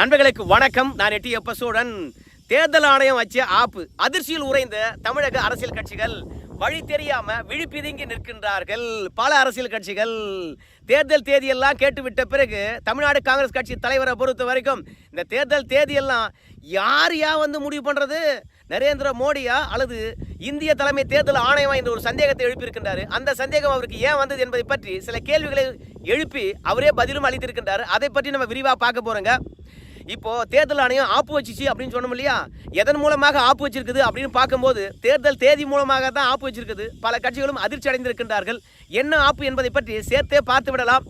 நண்பர்களுக்கு வணக்கம். நான் எட்டி எப்பசோடன். தேர்தல் ஆணையம் வச்ச ஆப்பு அதிர்ச்சியில் உறைந்த தமிழக அரசியல் கட்சிகள் வழி தெரியாம விழிப்பிதுங்கி நிற்கின்றார்கள். பல அரசியல் கட்சிகள் தேர்தல் தேதியெல்லாம் கேட்டுவிட்ட பிறகு தமிழ்நாடு காங்கிரஸ் கட்சி தலைவரை பொறுத்த வரைக்கும் இந்த தேர்தல் தேதியெல்லாம் யார் யா வந்து முடிவு பண்ணுறது நரேந்திர மோடியா அல்லது இந்திய தலைமை தேர்தல் ஆணையமா என்ற ஒரு சந்தேகத்தை எழுப்பியிருக்கின்றார். அந்த சந்தேகம் அவருக்கு ஏன் வந்தது என்பதை பற்றி சில கேள்விகளை எழுப்பி அவரே பதிலும் அளித்திருக்கின்றார். அதை பற்றி நம்ம விரிவாக பார்க்க போறோங்க. இப்போ தேர்தல் ஆணையம் ஆப்பு வச்சிச்சு அப்படின்னு சொன்னோம் இல்லையா? எதன் மூலமாக ஆப்பு வச்சிருக்குது அப்படின்னு பார்க்கும்போது தேர்தல் தேதி மூலமாக தான் ஆப்பு வச்சிருக்குது. பல கட்சிகளும் அதிர்ச்சி அடைந்திருக்கின்றார்கள். என்ன ஆப்பு என்பதை பற்றி சேர்த்தே பார்த்து விடலாம்.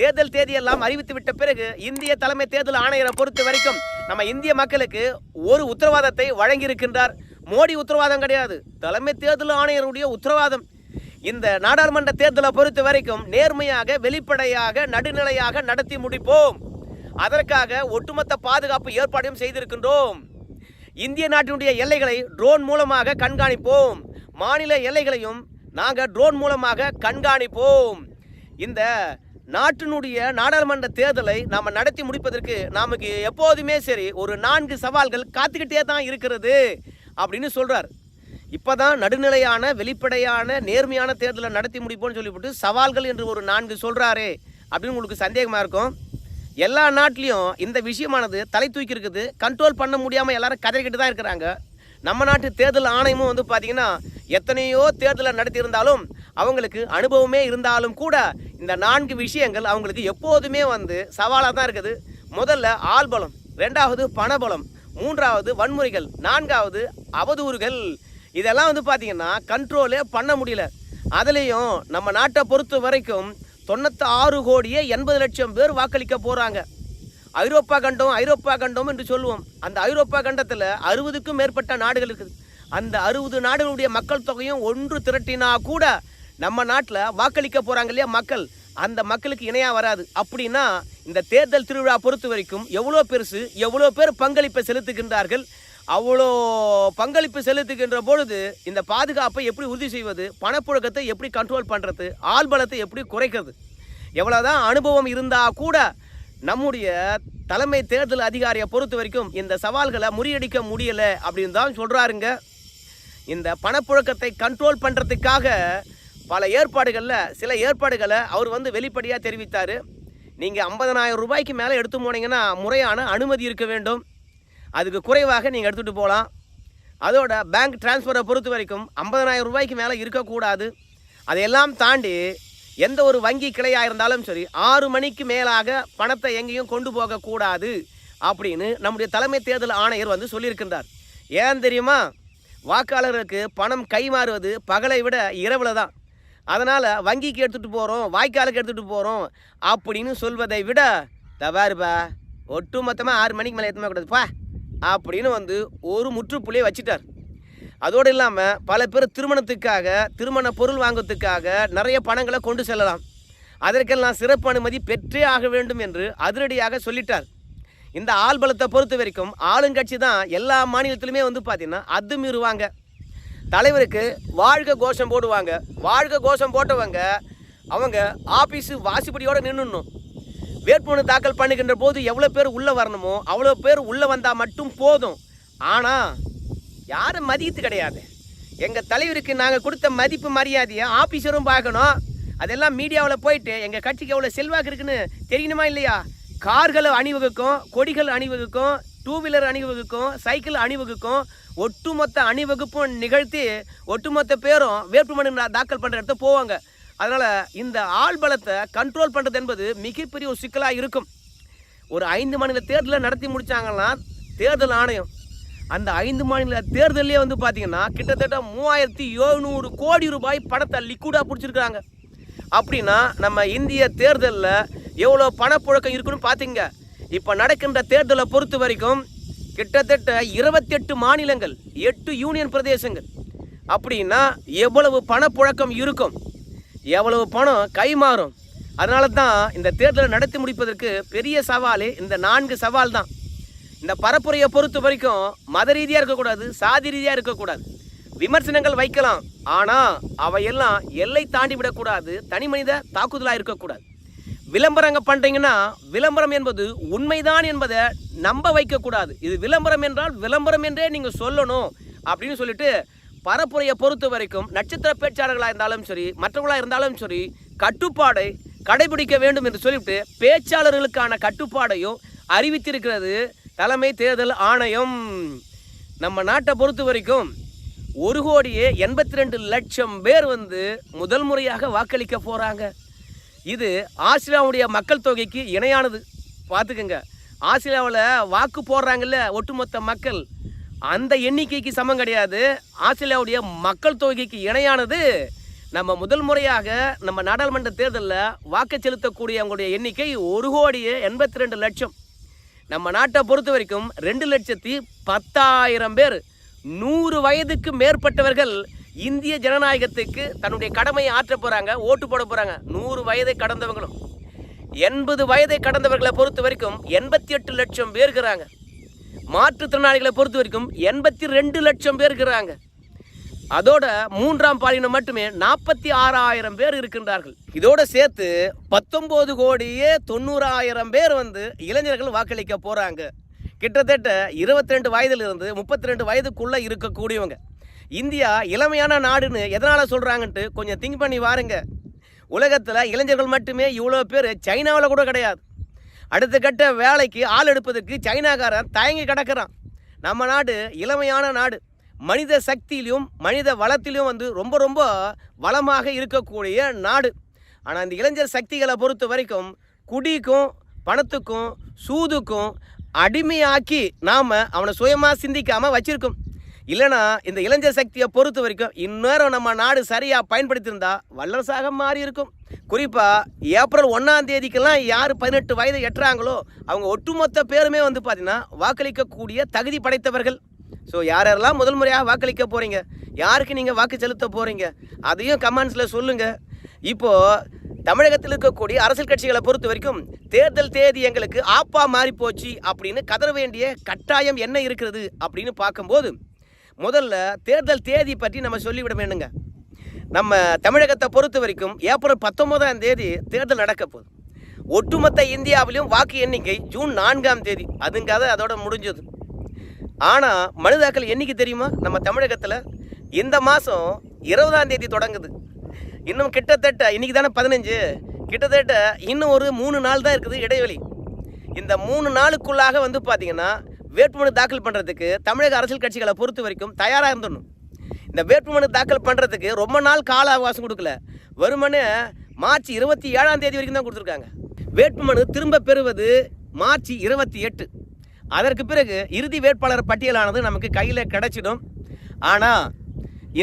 தேர்தல் தேதியெல்லாம் அறிவித்து விட்ட பிறகு இந்திய தலைமை தேர்தல் ஆணையரை பொறுத்த வரைக்கும் நம்ம இந்திய மக்களுக்கு ஒரு உத்தரவாதத்தை வழங்கியிருக்கின்றார். மோடி உத்தரவாதம் கிடையாது. தலைமை தேர்தல் ஆணையருடைய உத்தரவாதம். இந்த நாடாளுமன்ற தேர்தலை பொறுத்த வரைக்கும் நேர்மையாக வெளிப்படையாக நடுநிலையாக நடத்தி முடிப்போம். அதற்காக ஒட்டுமொத்த பாதுகாப்பு ஏற்பாடும் செய்திருக்கின்றோம். இந்திய நாட்டினுடைய எல்லைகளை ட்ரோன் மூலமாக கண்காணிப்போம். மாநில எல்லைகளையும் நாங்கள் ட்ரோன் மூலமாக கண்காணிப்போம். இந்த நாட்டினுடைய நாடாளுமன்ற தேர்தலை நாம் நடத்தி முடிப்பதற்கு நமக்கு எப்போதுமே சரி ஒரு நான்கு சவால்கள் காத்துக்கிட்டே தான் இருக்கிறது அப்படின்னு சொல்கிறார் இப்போ தான் நடுநிலையான வெளிப்படையான நேர்மையான தேர்தலை நடத்தி முடிப்போம்னு சொல்லிவிட்டு சவால்கள் என்று ஒரு நான்கு சொல்கிறாரே அப்படின்னு உங்களுக்கு சந்தேகமாக இருக்கும்? எல்லா நாட்டிலையும் இந்த விஷயமானது தலை தூக்கி இருக்குது கண்ட்ரோல் பண்ண முடியாமல் எல்லாரும் கதறிக்கிட்டு தான் இருக்கிறாங்க. நம்ம நாட்டு தேர்தல் ஆணையமும் வந்து பார்த்தீங்கன்னா எத்தனையோ தேர்தலை நடத்தியிருந்தாலும் அவங்களுக்கு அனுபவமே இருந்தாலும் கூட இந்த நான்கு விஷயங்கள் அவங்களுக்கு எப்போதுமே வந்து சவாலாக தான் இருக்குது. முதல்ல ஆள்பலம் ரெண்டாவது பணபலம் மூன்றாவது வன்முறைகள் நான்காவது அவதூறுகள். இதெல்லாம் வந்து பார்த்தீங்கன்னா கண்ட்ரோலே பண்ண முடியல. அதுலேயும் நம்ம நாட்டை பொறுத்த வரைக்கும் தொண்ணூற்றி ஆறு கோடியே எண்பது லட்சம் பேர் வாக்களிக்க போகிறாங்க ஐரோப்பா கண்டம் ஐரோப்பா கண்டம் என்று சொல்லுவோம். அந்த ஐரோப்பா கண்டத்தில் அறுபதுக்கும் மேற்பட்ட நாடுகள் இருக்குது. அந்த அறுபது நாடுகளுடைய மக்கள் தொகையும் ஒன்று திரட்டினா கூட நம்ம நாட்டில் வாக்களிக்க போகிறாங்க இல்லையா மக்கள்? அந்த மக்களுக்கு இணையாக வராது. அப்படின்னா இந்த தேர்தல் திருவிழா பொறுத்த வரைக்கும் எவ்வளோ பெருசு எவ்வளோ பேர் பங்களிப்பை செலுத்துகின்றார்கள்? அவ்வளோ பங்களிப்பு செலுத்துகின்ற பொழுது இந்த பாதுகாப்பை எப்படி உறுதி செய்வது பணப்புழக்கத்தை எப்படி கண்ட்ரோல் பண்ணுறது ஆள்பலத்தை எப்படி குறைக்கிறது? எவ்வளோதான் அனுபவம் இருந்தால் கூட நம்முடைய தலைமை தேர்தல் அதிகாரியை பொறுத்த வரைக்கும் இந்த சவால்களை முறியடிக்க முடியலை அப்படின்னு தான் சொல்கிறாருங்க இந்த பணப்புழக்கத்தை கண்ட்ரோல் பண்ணுறதுக்காக பல ஏற்பாடுகளில் சில ஏற்பாடுகளை அவர் வந்து வெளிப்படையாக தெரிவித்தார். நீங்கள் ஐம்பதனாயிரம் ரூபாய்க்கு மேலே எடுத்து போனீங்கன்னா முறையான அனுமதி இருக்க வேண்டும். அதுக்கு குறைவாக நீங்கள் எடுத்துகிட்டு போகலாம் அதோட பேங்க் டிரான்ஸ்ஃபரை பொறுத்த வரைக்கும் ஐம்பதனாயிரம் ரூபாய்க்கு மேலே இருக்கக்கூடாது அதையெல்லாம் தாண்டி எந்த ஒரு வங்கி கிளையாக இருந்தாலும் சரி ஆறு மணிக்கு மேலாக பணத்தை எங்கேயும் கொண்டு போகக்கூடாது அப்படின்னு நம்முடைய தலைமை தேர்தல் ஆணையர் வந்து சொல்லியிருக்கின்றார். ஏன் தெரியுமா? வாக்காளர்களுக்கு பணம் கைமாறுவது பகலை விட இரவில் தான். அதனால் வங்கிக்கு எடுத்துகிட்டு போகிறோம் வாய்க்காலுக்கு எடுத்துகிட்டு போகிறோம் அப்படின்னு சொல்வதை விட தவாருப்பா ஒட்டு மொத்தமாக ஆறு மணிக்கு மேலே எத்தமே கூடாதுப்பா அப்படின்னு வந்து ஒரு முற்றுப்புள்ளியை வச்சிட்டார். அதோடு இல்லாமல் பல பேர் திருமணத்துக்காக திருமண பொருள் வாங்குறதுக்காக நிறைய பணங்களை கொண்டு செல்லலாம். அதற்கெல்லாம் சிறப்பு அனுமதி பெற்றே ஆக வேண்டும் என்று அதிரடியாக சொல்லிட்டார். இந்த ஆள்பலத்தை பொறுத்த வரைக்கும் ஆளுங்கட்சி தான் எல்லா மாநிலத்திலுமே வந்து பார்த்திங்கன்னா அது மீறுவாங்க தலைவருக்கு வாழ்க கோஷம் போடுவாங்க. வாழ்க கோஷம் போட்டவங்க அவங்க ஆஃபீஸு வாசிப்படியோடு நின்றுணும் வேட்புமனு தாக்கல் பண்ணுகின்ற போது எவ்வளோ பேர் உள்ளே வரணுமோ அவ்வளோ பேர் உள்ளே வந்தால் மட்டும் போதும். ஆனால் யாரும் மதியத்து கிடையாது. எங்கள் தலைவருக்கு நாங்கள் கொடுத்த மதிப்பு மரியாதையை ஆஃபீஸரும் பார்க்கணும். அதெல்லாம் மீடியாவில் போயிட்டு எங்கள் கட்சிக்கு எவ்வளோ செல்வாக்கு இருக்குன்னு தெரியணுமா இல்லையா? கார்களை அணிவகுக்கும் கொடிகள் அணிவகுக்கும் டூ வீலர் அணிவகுக்கும் சைக்கிள் அணிவகுக்கும் ஒட்டுமொத்த அணிவகுப்பும் நிகழ்த்தி ஒட்டுமொத்த பேரும் வேட்புமனு தாக்கல் பண்ணுற இடத்த போவாங்க. அதனால் இந்த ஆள் பலத்தை கண்ட்ரோல் பண்ணுறது என்பது மிகப்பெரிய ஒரு சிக்கலாக இருக்கும். ஒரு ஐந்து மாநில தேர்தலை நடத்தி முடித்தாங்கன்னா தேர்தல் ஆணையம் அந்த ஐந்து மாநில தேர்தலே வந்து பார்த்தீங்கன்னா கிட்டத்தட்ட மூவாயிரத்தி எழுநூறு கோடி ரூபாய் பணத்தை லிக்விடாக பிடிச்சிருக்கிறாங்க. அப்படின்னா நம்ம இந்திய தேர்தலில் எவ்வளோ பணப்புழக்கம் இருக்குன்னு பார்த்தீங்க இப்போ நடக்கின்ற தேர்தலை பொறுத்த வரைக்கும் கிட்டத்தட்ட இருபத்தெட்டு மாநிலங்கள் எட்டு யூனியன் பிரதேசங்கள். அப்படின்னா எவ்வளவு பணப்புழக்கம் இருக்கும்? எவ்வளவு பணம் கை மாறும் அதனால தான் இந்த தேர்தலை நடத்தி முடிப்பதற்கு பெரிய சவாலே இந்த நான்கு சவால் தான் இந்த பரப்புரையை பொறுத்த வரைக்கும் மத ரீதியாக இருக்கக்கூடாது சாதி ரீதியாக இருக்கக்கூடாது. விமர்சனங்கள் வைக்கலாம். ஆனால் அவையெல்லாம் எல்லை தாண்டி விடக்கூடாது தனி மனித தாக்குதலாக இருக்கக்கூடாது. விளம்பரங்க பண்ணுறீங்கன்னா விளம்பரம் என்பது உண்மைதான் என்பதை நம்ப வைக்கக்கூடாது. இது விளம்பரம் என்றால் விளம்பரம் என்றே நீங்கள் சொல்லணும் அப்படின்னு சொல்லிட்டு பரப்புரையை பொறுத்த வரைக்கும் நட்சத்திர பேச்சாளர்களாக இருந்தாலும் சரி மற்றவர்களாக இருந்தாலும் சரி கட்டுப்பாடை கடைபிடிக்க வேண்டும் என்று சொல்லிவிட்டு பேச்சாளர்களுக்கான கட்டுப்பாடையும் அறிவித்திருக்கிறது தலைமை தேர்தல் ஆணையம். நம்ம நாட்டை பொறுத்த வரைக்கும் ஒரு கோடியே எண்பத்தி ரெண்டு லட்சம் பேர் வந்து முதல் முறையாக வாக்களிக்க போகிறாங்க இது ஆஸ்திரேலியாவுடைய மக்கள் தொகைக்கு இணையானது. பார்த்துக்கங்க. ஆஸ்திரேலியாவில் வாக்கு போடுறாங்கல்ல ஒட்டுமொத்த மக்கள். அந்த எண்ணிக்கைக்கு சமம் கிடையாது. ஆஸ்திரேலியாவுடைய மக்கள் தொகைக்கு இணையானது நம்ம முதல் முறையாக நம்ம நாடாளுமன்ற தேர்தலில் வாக்கு செலுத்தக்கூடியவங்களுடைய எண்ணிக்கை ஒரு கோடியே எண்பத்தி ரெண்டு லட்சம். நம்ம நாட்டை பொறுத்த வரைக்கும் ரெண்டு லட்சத்தி பத்தாயிரம் பேர். நூறு வயதுக்கு மேற்பட்டவர்கள் இந்திய ஜனநாயகத்துக்கு தன்னுடைய கடமையை ஆற்ற போகிறாங்க ஓட்டு போட போகிறாங்க நூறு வயதை கடந்தவங்களும். எண்பது வயதை கடந்தவர்களை பொறுத்த வரைக்கும் எண்பத்தி எட்டு லட்சம் பேர்கிறாங்க மாற்றுத்திறனாளிகளை பொறுத்த வரைக்கும் எண்பத்தி ரெண்டு லட்சம் பேர் இருக்கிறாங்க. அதோட மூன்றாம் பாலினம் மட்டுமே நாற்பத்தி ஆறாயிரம் பேர் இருக்கின்றார்கள். இதோட சேர்த்து பத்தொன்பது கோடியே தொண்ணூறாயிரம் பேர் வந்து இளைஞர்கள் வாக்களிக்க போகிறாங்க கிட்டத்தட்ட இருபத்தி ரெண்டு வயதிலிருந்து முப்பத்தி ரெண்டு வயதுக்குள்ளே இருக்கக்கூடியவங்க. இந்தியா இளமையான நாடுன்னு எதனால் சொல்கிறாங்கன்ட்டு கொஞ்சம் திங்க் பண்ணி வாருங்க. உலகத்தில் இளைஞர்கள் மட்டுமே இவ்வளோ பேர் சைனாவில் கூட கிடையாது. அடுத்த கட்ட வேலைக்கு ஆள் எடுப்பதற்கு சைனாக்காரன் தயங்கி கிடக்கிறான். நம்ம நாடு இளமையான நாடு. மனித சக்தியிலும் மனித வளத்திலும் வந்து ரொம்ப ரொம்ப வளமாக இருக்கக்கூடிய நாடு. ஆனால் இந்த இளைஞர் சக்திகளை பொறுத்த வரைக்கும் குடிக்கும் பணத்துக்கும் சூதுக்கும் அடிமையாக்கி நாம் அவனை சுயமாக சிந்திக்காமல் வச்சுருக்கோம். இல்லைனா இந்த இளைஞர் சக்தியை பொறுத்த வரைக்கும் இந்நேரம் நம்ம நாடு சரியாக பயன்படுத்தியிருந்தா வல்லரசாக மாறி இருக்கும். குறிப்பாக ஏப்ரல் ஒன்றாம் தேதிக்கெல்லாம் யார் பதினெட்டு வயது எட்டுறாங்களோ அவங்க ஒட்டுமொத்த பேருமே வந்து பார்த்தீங்கன்னா வாக்களிக்கக்கூடிய தகுதி படைத்தவர்கள். ஸோ யார் யாரெல்லாம் முதல் முறையாக வாக்களிக்க போகிறீங்க யாருக்கு நீங்கள் வாக்கு செலுத்த போகிறீங்க அதையும் கமெண்ட்ஸில் சொல்லுங்கள் இப்போது தமிழகத்தில் இருக்கக்கூடிய அரசியல் கட்சிகளை பொறுத்த வரைக்கும் தேர்தல் தேதி எங்களுக்கு ஆப்பா மாறி போச்சு அப்படின்னு கதற வேண்டிய கட்டாயம் என்ன இருக்கிறது அப்படின்னு பார்க்கும்போது முதல்ல தேர்தல் தேதி பற்றி நம்ம சொல்லிவிட வேணுங்க நம்ம தமிழகத்தை பொறுத்த வரைக்கும் ஏப்ரல் பத்தொன்பதாம் தேதி தேர்தல் நடக்க போகுது. ஒட்டுமொத்த இந்தியாவிலும் வாக்கு எண்ணிக்கை ஜூன் நான்காம் தேதி. அதுங்க அதை அதோட முடிஞ்சது. ஆனால் மனிதாக்கள் என்றைக்கு தெரியுமா? நம்ம தமிழகத்தில் இந்த மாதம் இருபதாம் தேதி தொடங்குது. இன்னும் கிட்டத்தட்ட இன்றைக்கி தானே பதினஞ்சு. கிட்டத்தட்ட இன்னும் ஒரு மூணு நாள் தான் இருக்குது இடைவெளி. இந்த மூணு நாளுக்குள்ளாக வந்து பார்த்தீங்கன்னா வேட்புமனு தாக்கல் பண்ணுறதுக்கு தமிழக அரசியல் கட்சிகளை பொறுத்த வரைக்கும் தயாராக இருந்துடணும். இந்த வேட்புமனு தாக்கல் பண்ணுறதுக்கு ரொம்ப நாள் கால அவகாசம் கொடுக்கல. வருமனு மார்ச் இருபத்தி ஏழாம் தேதி வரைக்கும் தான் கொடுத்துருக்காங்க. வேட்புமனு திரும்ப பெறுவது மார்ச் இருபத்தி எட்டு. அதற்கு பிறகு இறுதி வேட்பாளர் பட்டியலானது நமக்கு கையில் கிடைச்சிடும். ஆனால்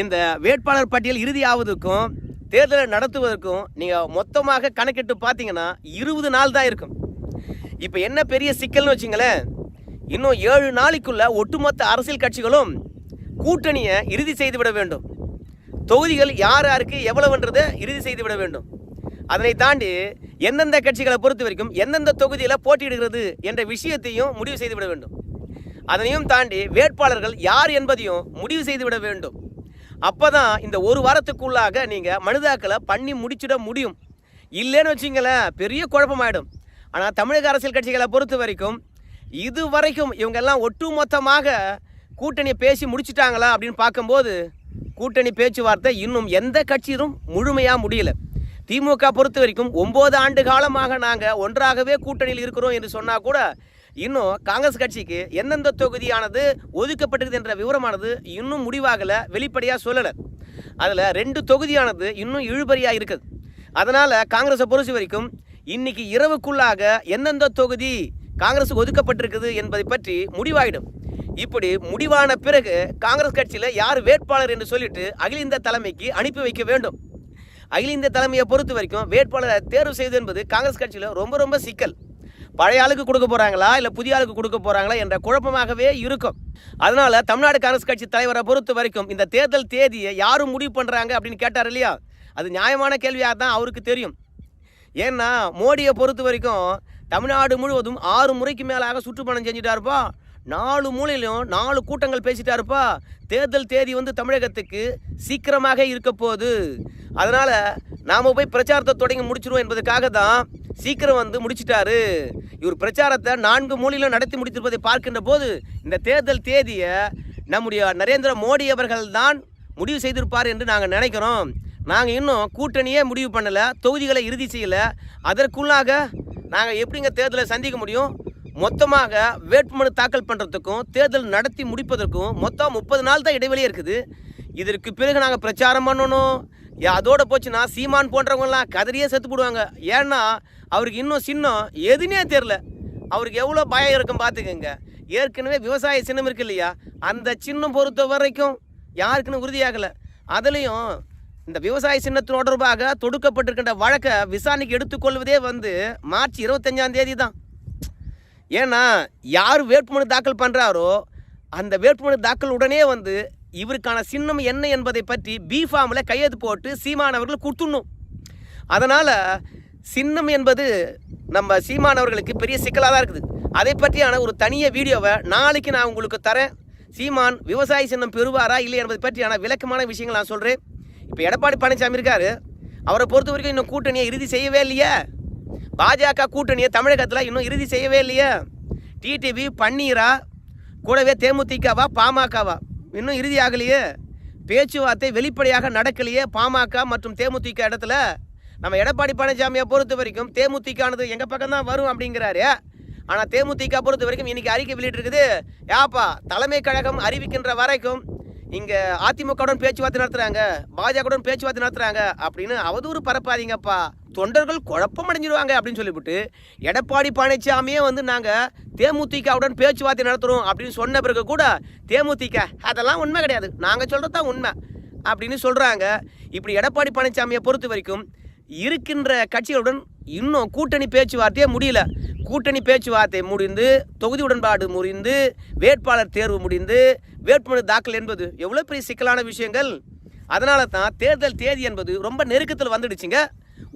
இந்த வேட்பாளர் பட்டியல் இறுதி ஆவதுக்கும் தேர்தலை நடத்துவதற்கும் நீங்கள் மொத்தமாக கணக்கிட்டு பார்த்தீங்கன்னா இருபது நாள் தான் இருக்கும். இப்போ என்ன பெரிய சிக்கல்னு வச்சுங்களேன். இன்னும் ஏழு நாளைக்குள்ள ஒட்டுமொத்த அரசியல் கட்சிகளும் கூட்டணியை இறுதி செய்துவிட வேண்டும். தொகுதிகள் யார் யாருக்கு எவ்வளவுன்றதை இறுதி செய்துவிட வேண்டும். அதனை தாண்டி எந்தெந்த கட்சிகளை பொறுத்த வரைக்கும் எந்தெந்த தொகுதியில் போட்டியிடுகிறது என்ற விஷயத்தையும் முடிவு செய்துவிட வேண்டும். அதனையும் தாண்டி வேட்பாளர்கள் யார் என்பதையும் முடிவு செய்துவிட வேண்டும். அப்போ தான் இந்த ஒரு வாரத்துக்குள்ளாக நீங்கள் மனிதாக்களை பண்ணி முடிச்சிட முடியும். இல்லைன்னு வச்சிங்களேன் பெரிய குழப்பமாயிடும். ஆனால் தமிழக அரசியல் கட்சிகளை பொறுத்த வரைக்கும் இது வரைக்கும் இவங்கெல்லாம் ஒட்டுமொத்தமாக கூட்டணியை பேசி முடிச்சிட்டாங்களா அப்படின்னு பார்க்கும்போது கூட்டணி பேச்சுவார்த்தை இன்னும் எந்த கட்சியிலும் முழுமையாக முடியல. திமுக பொறுத்த வரைக்கும் ஒம்பது ஆண்டு காலமாக நாங்கள் ஒன்றாகவே கூட்டணியில் இருக்கிறோம் என்று சொன்னால் கூட இன்னும் காங்கிரஸ் கட்சிக்கு எந்தெந்த தொகுதியானது ஒதுக்கப்பட்டிருக்குது என்ற விவரமானது இன்னும் முடிவாகலை வெளிப்படையாக சொல்லலை. அதில் ரெண்டு தொகுதியானது இன்னும் இழுபறியாக இருக்குது. அதனால் காங்கிரஸை பொறுத்த வரைக்கும் இன்றைக்கி இரவுக்குள்ளாக எந்தெந்த தொகுதி காங்கிரஸுக்கு ஒதுக்கப்பட்டிருக்குது என்பதை பற்றி முடிவாயிடும். இப்படி முடிவான பிறகு காங்கிரஸ் கட்சியில் யார் வேட்பாளர் என்று சொல்லிட்டு அகில இந்திய தலைமைக்கு அனுப்பி வைக்க வேண்டும்? அகில இந்திய தலைமையை பொறுத்த வரைக்கும் வேட்பாளரை தேர்வு செய்வது என்பது காங்கிரஸ் கட்சியில் ரொம்ப ரொம்ப சிக்கல். பழைய ஆளுக்கு கொடுக்க போகிறாங்களா இல்லை புதிய ஆளுக்கு கொடுக்க போகிறாங்களா என்ற குழப்பமாகவே இருக்கும். அதனால் தமிழ்நாடு காங்கிரஸ் கட்சி தலைவரை பொறுத்த வரைக்கும் இந்த தேர்தல் தேதியை யாரும் முடிவு பண்ணுறாங்க அப்படின்னு கேட்டார் இல்லையா? அது நியாயமான கேள்வியாக தான் அவருக்கு தெரியும். ஏன்னா மோடியை பொறுத்த வரைக்கும் தமிழ்நாடு முழுவதும் ஆறு முறைக்கு மேலாக சுற்றுப்பயணம் செஞ்சுட்டாருப்பா. நாலு மூலையிலும் நாலு கூட்டங்கள் பேசிட்டாருப்பா. தேர்தல் தேதி வந்து தமிழகத்துக்கு சீக்கிரமாக இருக்க போகுது. அதனால் நாம் போய் பிரச்சாரத்தை தொடங்கி முடிச்சிருவோம் என்பதற்காக தான் சீக்கிரம் வந்து முடிச்சிட்டாரு. இவர் பிரச்சாரத்தை நான்கு மூலையிலும் நடத்தி முடித்திருப்பதை பார்க்கின்ற போது இந்த தேர்தல் தேதியை நம்முடைய நரேந்திர மோடி அவர்கள் தான் முடிவு செய்திருப்பார் என்று நாங்கள் நினைக்கிறோம். நாங்கள் இன்னும் கூட்டணியே முடிவு பண்ணலை தொகுதிகளை இறுதி செய்யலை. அதற்குள்ளாக நாங்கள் எப்படிங்க தேர்தலை சந்திக்க முடியும்? மொத்தமாக வேட்புமனு தாக்கல் பண்ணுறதுக்கும் தேர்தல் நடத்தி முடிப்பதற்கும் மொத்தம் முப்பது நாள் தான் இடைவெளி இருக்குது. இதற்கு பிறகு நாங்கள் பிரச்சாரம் பண்ணணும். ஏ, அதோட போச்சுன்னா சீமான் போன்றவங்கலாம் கதறியே செத்து போடுவாங்க. ஏன்னா அவருக்கு இன்னும் சின்னம் எதுனே தெரில அவருக்கு எவ்வளோ பயம் இருக்கும் பார்த்துக்கங்க. ஏற்கனவே விவசாய சின்னம் இருக்கு இல்லையா? அந்த சின்னம் பொறுத்த வரைக்கும் யாருக்குன்னு உறுதியாகலை. அதுலேயும் இந்த விவசாய சின்னத்து தொடர்பாக தொடுக்கப்பட்டிருக்கின்ற வழக்கை விசாரணைக்கு எடுத்துக்கொள்வதே வந்து மார்ச் இருபத்தஞ்சாம் தேதி தான் ஏன்னா யார் வேட்புமனு தாக்கல் பண்ணுறாரோ அந்த வேட்புமனு தாக்கல் உடனே வந்து இவருக்கான சின்னம் என்ன என்பதை பற்றி பி ஃபார்மில் கையெழுத்து போட்டு சீமானவர்கள் கொடுத்துடணும். அதனால் சின்னம் என்பது நம்ம சீமானவர்களுக்கு பெரிய சிக்கலாக தான் இருக்குது. அதை பற்றியான ஒரு தனிய வீடியோவை நாளைக்கு நான் உங்களுக்கு தரேன். சீமான் விவசாய சின்னம் பெறுவாரா இல்லை என்பதை பற்றியான விளக்கமான விஷயங்கள் நான் சொல்கிறேன் இப்போ எடப்பாடி பழனிசாமி இருக்காரு. அவரை பொறுத்த வரைக்கும் இன்னும் கூட்டணியை இறுதி செய்யவே இல்லையே. பாஜக கூட்டணியை தமிழகத்தில் இன்னும் இறுதி செய்யவே இல்லையே. டிடிவி பன்னீரா கூடவே தேமுதிகவா பாமகவா? இன்னும் இறுதி ஆகலையே. பேச்சுவார்த்தை வெளிப்படையாக நடக்கலையே பாமக மற்றும் தேமுதிக இடத்துல. நம்ம எடப்பாடி பழனிசாமியை பொறுத்த வரைக்கும் தேமுதிகானது எங்கள் பக்கம் தான் வரும் அப்படிங்கிறாரு. ஆனால் தேமுதிக பொறுத்த வரைக்கும் இன்றைக்கி அறிக்கை வெளியிட்டிருக்குது. ஏப்பா தலைமை கழகம் அறிவிக்கின்ற வரைக்கும் இங்கே அதிமுகவுடன் பேச்சுவார்த்தை நடத்துகிறாங்க பாஜகவுடன் பேச்சுவார்த்தை நடத்துகிறாங்க அப்படின்னு அவதூறு பரப்பாதீங்கப்பா. தொண்டர்கள் குழப்பம் அடைஞ்சிருவாங்க அப்படின்னு சொல்லிவிட்டு எடப்பாடி பழனிசாமியே வந்து நாங்கள் தேமுதிகவுடன் பேச்சுவார்த்தை நடத்துகிறோம் அப்படின்னு சொன்ன பிறகு கூட தேமுதிக அதெல்லாம் உண்மை கிடையாது. நாங்கள் சொல்கிறது தான் உண்மை அப்படின்னு சொல்கிறாங்க இப்படி எடப்பாடி பழனிசாமியை பொறுத்த வரைக்கும் இருக்கின்ற கட்சிகளுடன் இன்னும் கூட்டணி பேச்சுவார்த்தையே முடியல. கூட்டணி பேச்சுவார்த்தை முடிந்து தொகுதி உடன்பாடு முடிந்து வேட்பாளர் தேர்வு முடிந்து வேட்புமனு தாக்கல் என்பது எவ்வளோ பெரிய சிக்கலான விஷயங்கள். அதனால தான் தேர்தல் தேதி என்பது ரொம்ப நெருக்கத்தில் வந்துடுச்சுங்க.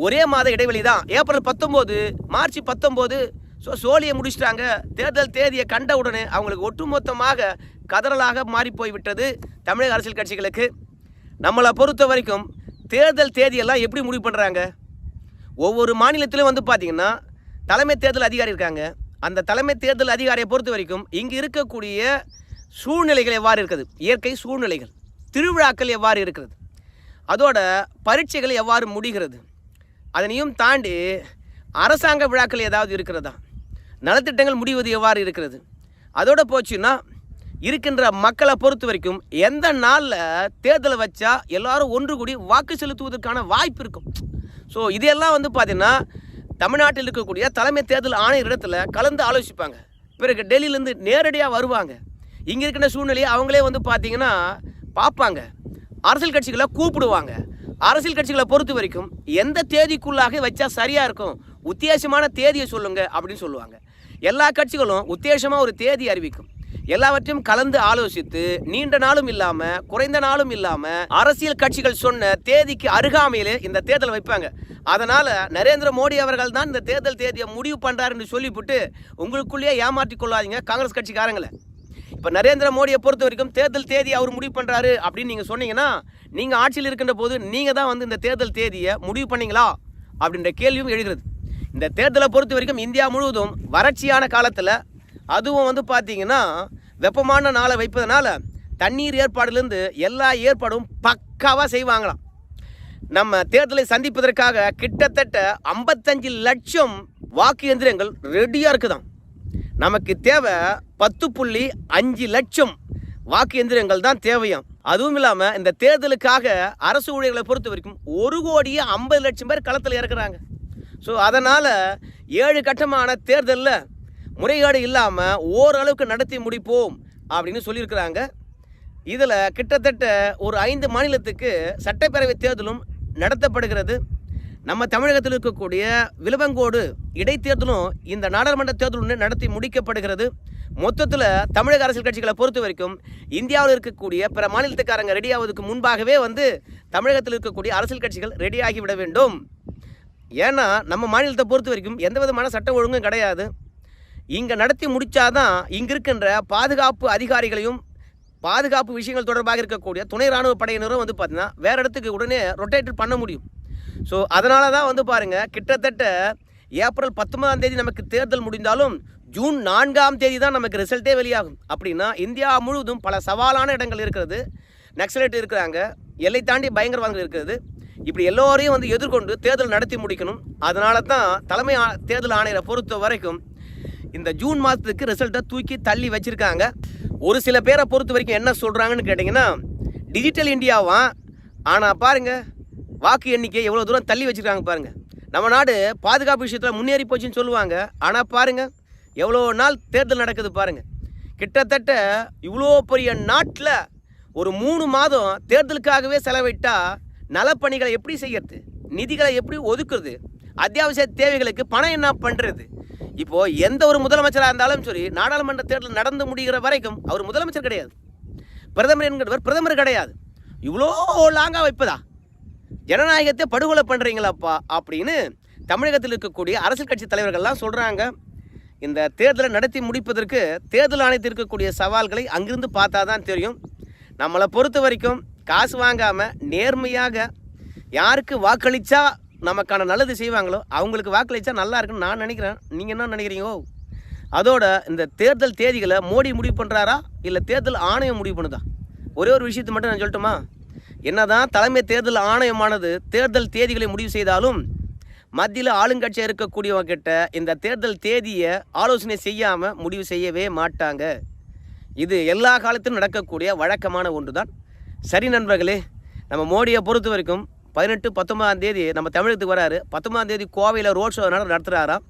ஒரே மாத இடைவெளி தான். ஏப்ரல் பத்தொம்போது மார்ச் பத்தொம்போது ஸோ சோழியை முடிச்சிட்டாங்க. தேர்தல் தேதியை கண்ட உடனே அவங்களுக்கு ஒட்டுமொத்தமாக கதறலாக மாறி போய்விட்டது தமிழக அரசியல் கட்சிகளுக்கு. நம்மளை பொறுத்த வரைக்கும் தேர்தல் தேதியெல்லாம் எப்படி முடிவு பண்ணுறாங்க ஒவ்வொரு மாநிலத்திலும் வந்து பார்த்திங்கன்னா தலைமை தேர்தல் அதிகாரி இருக்காங்க. அந்த தலைமை தேர்தல் அதிகாரியை பொறுத்த வரைக்கும் இங்கு இருக்கக்கூடிய சூழ்நிலைகள் எவ்வாறு இருக்குது? இயற்கை சூழ்நிலைகள் திருவிழாக்கள் எவ்வாறு இருக்கிறது? அதோட பரீட்சைகள் எவ்வாறு முடிகிறது? அதனையும் தாண்டி அரசாங்க விழாக்கள் ஏதாவது இருக்கிறதா? நலத்திட்டங்கள் முடிவது எவ்வாறு இருக்கிறது? அதோட போச்சுன்னா இருக்கின்ற மக்களை பொறுத்த வரைக்கும் எந்த நாளில் தேர்தலை வச்சா எல்லாரும் ஒன்று கூடி வாக்கு செலுத்துவதற்கான வாய்ப்பு இருக்கும். ஸோ இதெல்லாம் வந்து பார்த்தீங்கன்னா தமிழ்நாட்டில் இருக்கக்கூடிய தலைமை தேர்தல் ஆணையர் இடத்துல கலந்து ஆலோசிப்பாங்க. பிறகு டெல்லியிலேருந்து நேரடியாக வருவாங்க. இங்கே இருக்கிற சூழ்நிலையை அவங்களே வந்து பார்த்தீங்கன்னா பார்ப்பாங்க. அரசியல் கட்சிகளை கூப்பிடுவாங்க. அரசியல் கட்சிகளை பொறுத்த வரைக்கும் எந்த தேதிக்குள்ளாக வச்சா சரியாக இருக்கும்? உத்தேசமான தேதியை சொல்லுங்கள் அப்படின்னு சொல்லுவாங்க. எல்லா கட்சிகளும் உத்தேசமாக ஒரு தேதி அறிவிக்கும். எல்லாவற்றையும் கலந்து ஆலோசித்து நீண்ட நாளும் இல்லாம குறைந்த நாளும் இல்லாம அரசியல் கட்சிகள் சொன்ன தேதிக்கு அருகாமையிலே இந்த தேர்தல் வைப்பாங்க. அதனால நரேந்திர மோடி அவர்கள் தான் இந்த தேர்தல் தேதியை முடிவு பண்றாருன்னு சொல்லிவிட்டு உங்களுக்குள்ளேயே ஏமாற்றி கொள்ளாதீங்க காங்கிரஸ் கட்சிக்காரங்களை. இப்போ நரேந்திர மோடியை பொறுத்த வரைக்கும் தேர்தல் தேதி அவர் முடிவு பண்ணுறாரு அப்படின்னு நீங்கள் சொன்னீங்கன்னா நீங்கள் ஆட்சியில் இருக்கின்ற போது நீங்கள் தான் வந்து இந்த தேர்தல் தேதியை முடிவு பண்ணீங்களா? அப்படின்ற கேள்வியும் எழுகிறது. இந்த தேர்தலை பொறுத்த வரைக்கும் இந்தியா முழுவதும் வறட்சியான காலத்தில் அதுவும் வந்து பார்த்தீங்கன்னா வெப்பமான நாளை வைப்பதனால தண்ணீர் ஏற்பாடுலேருந்து எல்லா ஏற்பாடும் பக்காவாக செய்வாங்களாம். நம்ம தேர்தலை சந்திப்பதற்காக கிட்டத்தட்ட ஐம்பத்தஞ்சு லட்சம் வாக்கு எந்திரங்கள் ரெடியாக இருக்குதான் நமக்கு தேவை பத்து புள்ளி அஞ்சு லட்சம் வாக்கு எந்திரங்கள் தான் தேவையாம். அதுவும் இல்லாமல் இந்த தேர்தலுக்காக அரசு ஊழியர்களை பொறுத்த வரைக்கும் ஒரு கோடியே ஐம்பது லட்சம் பேர் களத்தில் இறக்குறாங்க. ஸோ அதனால் ஏழு கட்டமான தேர்தலில் முறைகேடு இல்லாமல் ஓரளவுக்கு நடத்தி முடிப்போம் அப்படின்னு சொல்லியிருக்கிறாங்க. இதில் கிட்டத்தட்ட ஒரு ஐந்து மாநிலத்துக்கு சட்டப்பேரவை தேர்தலும் நடத்தப்படுகிறது. நம்ம தமிழகத்தில் இருக்கக்கூடிய விலவங்கோடு இடைத்தேர்தலும் இந்த நாடாளுமன்ற தேர்தலும் நடத்தி முடிக்கப்படுகிறது. மொத்தத்தில் தமிழக அரசியல் கட்சிகளை பொறுத்த வரைக்கும் இந்தியாவில் இருக்கக்கூடிய பிற மாநிலத்துக்காரங்க ரெடி ஆவதுக்கு முன்பாகவே வந்து தமிழகத்தில் இருக்கக்கூடிய அரசியல் கட்சிகள் ரெடி ஆகிவிட வேண்டும். ஏன்னா நம்ம மாநிலத்தை பொறுத்த வரைக்கும் எந்த விதமான சட்ட ஒழுங்கும் கிடையாது. இங்கே நடத்தி முடித்தாதான் இங்கே இருக்கின்ற பாதுகாப்பு அதிகாரிகளையும் பாதுகாப்பு விஷயங்கள் தொடர்பாக இருக்கக்கூடிய துணை ராணுவ படையினரும் வந்து பார்த்தீங்கன்னா வேறு இடத்துக்கு உடனே ரொட்டேட் பண்ண முடியும். ஸோ அதனால தான் வந்து பாருங்கள் கிட்டத்தட்ட ஏப்ரல் பத்தொன்பதாம் தேதி நமக்கு தேர்தல் முடிந்தாலும் ஜூன் நான்காம் தேதி தான் நமக்கு ரிசல்ட்டே வெளியாகும். அப்படின்னா இந்தியா முழுவதும் பல சவாலான இடங்கள் இருக்கிறது. நக்சலைட் இருக்கிறாங்க. எல்லை தாண்டி பயங்கரவாதங்கள் இருக்கிறது. இப்படி எல்லோரையும் வந்து எதிர்கொண்டு தேர்தல் நடத்தி முடிக்கணும். அதனால தான் தலைமை ஆ- தேர்தல் ஆணையரை பொறுத்த வரைக்கும் இந்த ஜூன் மாதத்துக்கு ரிசல்ட்டை தூக்கி தள்ளி வச்சுருக்காங்க. ஒரு சில பேரை பொறுத்த வரைக்கும் என்ன சொல்கிறாங்கன்னு கேட்டிங்கன்னா டிஜிட்டல் இந்தியாவாம் ஆனால் பாருங்கள் வாக்கு எண்ணிக்கை எவ்வளோ தூரம் தள்ளி வச்சுருக்காங்க பாருங்கள் நம்ம நாடு பாதுகாப்பு விஷயத்தில் முன்னேறி போச்சுன்னு சொல்லுவாங்க. ஆனால் பாருங்கள் எவ்வளோ நாள் தேர்தல் நடக்குது பாருங்கள் கிட்டத்தட்ட இவ்வளோ பெரிய நாட்டில் ஒரு மூணு மாதம் தேர்தலுக்காகவே செலவிட்டால் நலப்பணிகளை எப்படி செய்யறது? நிதிகளை எப்படி ஒதுக்குறது? அத்தியாவசிய தேவைகளுக்கு பணம் என்ன பண்ணுறது இப்போ எந்த ஒரு முதலமைச்சராக இருந்தாலும் சரி நாடாளுமன்ற தேர்தல் நடந்து முடிகிற வரைக்கும் அவர் முதலமைச்சர் கிடையாது. பிரதமர் என்கிறவர் பிரதமர் கிடையாது. இவ்வளோ லாங்காக வைப்பதா? ஜனநாயகத்தை படுகொலை பண்ணுறீங்களாப்பா அப்படின்னு தமிழகத்தில் இருக்கக்கூடிய அரசியல் கட்சி தலைவர்கள்லாம் சொல்கிறாங்க இந்த தேர்தலை நடத்தி முடிப்பதற்கு தேர்தல் ஆணையத்தில் இருக்கக்கூடிய சவால்களை அங்கிருந்து பார்த்தா தான் தெரியும். நம்மளை பொறுத்த வரைக்கும் காசு வாங்காமல் நேர்மையாக யாருக்கு வாக்களித்தா நமக்கான நல்லது செய்வாங்களோ அவங்களுக்கு வாக்களித்தா நல்லா இருக்குன்னு நான் நினைக்கிறேன். நீங்கள் என்ன நினைக்கிறீங்கோ? அதோட இந்த தேர்தல் தேதிகளை மோடி முடிவு பண்ணுறாரா இல்லை தேர்தல் ஆணையம் முடிவு பண்ணுதா? ஒரே ஒரு விஷயத்தை மட்டும் நான் சொல்லட்டுமா? என்னதான் தலைமை தேர்தல் ஆணையமானது தேர்தல் தேதிகளை முடிவு செய்தாலும் மத்தியில் ஆளுங்கட்சியாக இருக்கக்கூடியவங்க கிட்ட இந்த தேர்தல் தேதியை ஆலோசனை செய்யாமல் முடிவு செய்யவே மாட்டாங்க. இது எல்லா காலத்திலும் நடக்கக்கூடிய வழக்கமான ஒன்று தான் சரி நண்பர்களே நம்ம மோடியை பொறுத்த வரைக்கும் பதினெட்டு பத்தொன்பதாம் தேதி நம்ம தமிழகத்துக்கு வராரு. பத்தொன்பதாம் தேதி கோவையில் ரோட் ஷோ நடத்துகிறாராம்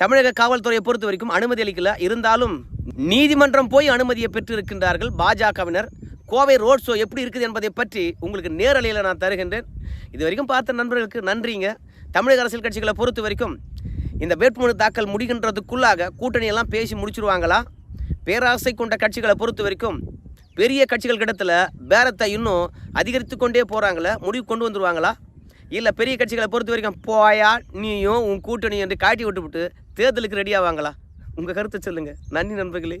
தமிழக காவல்துறையை பொறுத்த வரைக்கும் அனுமதி அளிக்கல. இருந்தாலும் நீதிமன்றம் போய் அனுமதியை பெற்றிருக்கின்றார்கள் பாஜகவினர். கோவை ரோட் ஷோ எப்படி இருக்குது என்பதை பற்றி உங்களுக்கு நேரலையில் நான் தருகின்றேன். இது வரைக்கும் பார்த்த நண்பர்களுக்கு நன்றிங்க. தமிழக அரசியல் கட்சிகளை பொறுத்த வரைக்கும் இந்த வேட்புமனு தாக்கல் முடிகின்றதுக்குள்ளாக கூட்டணியெல்லாம் பேசி முடிச்சிருவாங்களா? பேராசை கொண்ட கட்சிகளை பொறுத்த வரைக்கும் பெரிய கட்சிகள் கிட்டத்தில் பேரத்தை இன்னும் அதிகரித்து கொண்டே போகிறாங்களே முடிவு கொண்டு வந்துடுவாங்களா இல்லை பெரிய கட்சிகளை பொறுத்த வரைக்கும் போயா நீயும் உன் கூட்டணி என்று காட்டி விட்டுவிட்டு தேர்தலுக்கு ரெடி ஆவாங்களா? உங்கள் கருத்தை சொல்லுங்கள் நன்றி நண்பர்களே.